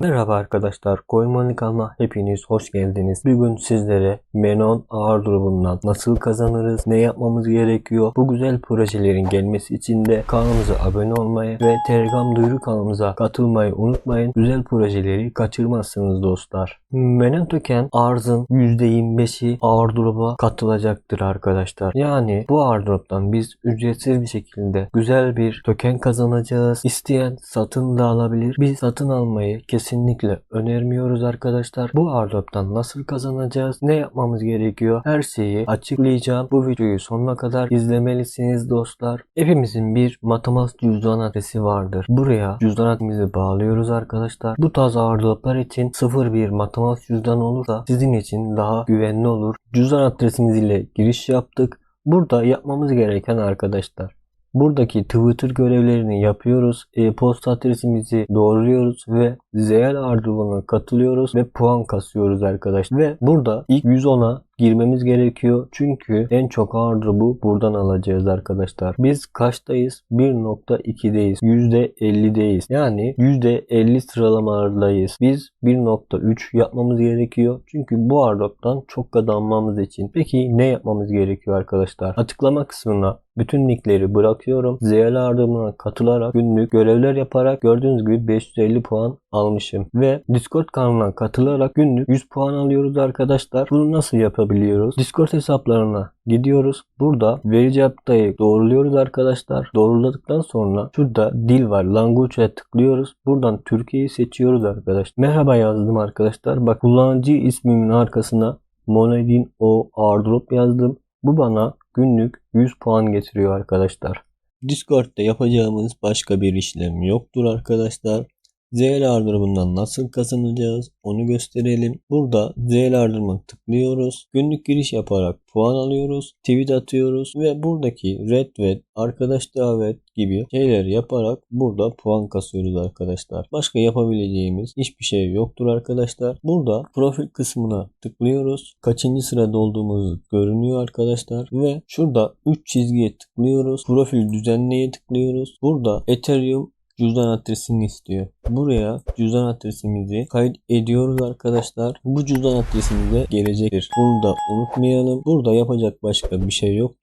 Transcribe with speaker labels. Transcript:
Speaker 1: Merhaba arkadaşlar, Coin kanalına hepiniz hoş geldiniz. Bugün sizlere Menon ağır grubundan nasıl kazanırız, ne yapmamız gerekiyor, bu güzel projelerin gelmesi için de kanalımıza abone olmayı ve Telegram duyuru kanalımıza katılmayı unutmayın. Güzel projeleri kaçırmazsınız dostlar. Menon token arzın %25'i ağır gruba katılacaktır arkadaşlar. Yani bu ağır gruptan biz ücretsiz bir şekilde güzel bir token kazanacağız. İsteyen satın da alabilir. Biz satın almayı kesinlikle önermiyoruz arkadaşlar. Bu airdrop'tan nasıl kazanacağız? Ne yapmamız gerekiyor? Her şeyi açıklayacağım. Bu videoyu sonuna kadar izlemelisiniz dostlar. Hepimizin bir matematik cüzdan adresi vardır. Buraya cüzdan adresimizi bağlıyoruz arkadaşlar. Bu tarz airdroplar için 01 matematik cüzdan olursa sizin için daha güvenli olur. Cüzdan adresimiz ile giriş yaptık. Burada yapmamız gereken arkadaşlar Buradaki Twitter görevlerini yapıyoruz. E-posta adresimizi doğruyoruz ve ZL ardılığına katılıyoruz ve puan kasıyoruz arkadaşlar. Ve burada ilk 110'a girmemiz gerekiyor. Çünkü en çok ağırdır bu. Buradan alacağız arkadaşlar. Biz kaçtayız? 1.2'deyiz. %50'deyiz. Yani %50 sıralamalardayız. Biz 1.3 yapmamız gerekiyor. Çünkü bu airdrop'tan çok kazanmamız için. Peki ne yapmamız gerekiyor arkadaşlar? Açıklama kısmına bütün linkleri bırakıyorum. ZL ardımına katılarak günlük görevler yaparak gördüğünüz gibi 550 puan almışım. Ve Discord kanalına katılarak günlük 100 puan alıyoruz arkadaşlar. Bunu nasıl yapabiliyoruz? Discord hesaplarına gidiyoruz. Burada veri cevaptayı doğruluyoruz arkadaşlar. Doğruladıktan sonra şurada dil var. Language'e tıklıyoruz. Buradan Türkiye'yi seçiyoruz arkadaşlar. Merhaba yazdım arkadaşlar. Bak kullanıcı ismimin arkasına Monedin o airdrop yazdım. Bu bana günlük 100 puan getiriyor arkadaşlar. Discord'da yapacağımız başka bir işlem yoktur arkadaşlar. ZL ardırımından nasıl kazanacağız onu gösterelim. Burada ZL ardırımı tıklıyoruz. Günlük giriş yaparak puan alıyoruz. Tweet atıyoruz ve buradaki red ve arkadaş davet gibi şeyler yaparak burada puan kasıyoruz arkadaşlar. Başka yapabileceğimiz hiçbir şey yoktur arkadaşlar. Burada profil kısmına tıklıyoruz. Kaçıncı sırada olduğumuzu görünüyor arkadaşlar ve şurada 3 çizgiye tıklıyoruz. Profil düzenleye tıklıyoruz. Burada Ethereum cüzdan adresini istiyor. Buraya cüzdan adresimizi kayıt ediyoruz arkadaşlar. Bu cüzdan adresimiz de gelecektir. Bunu da unutmayalım. Burada yapacak başka bir şey yoktur.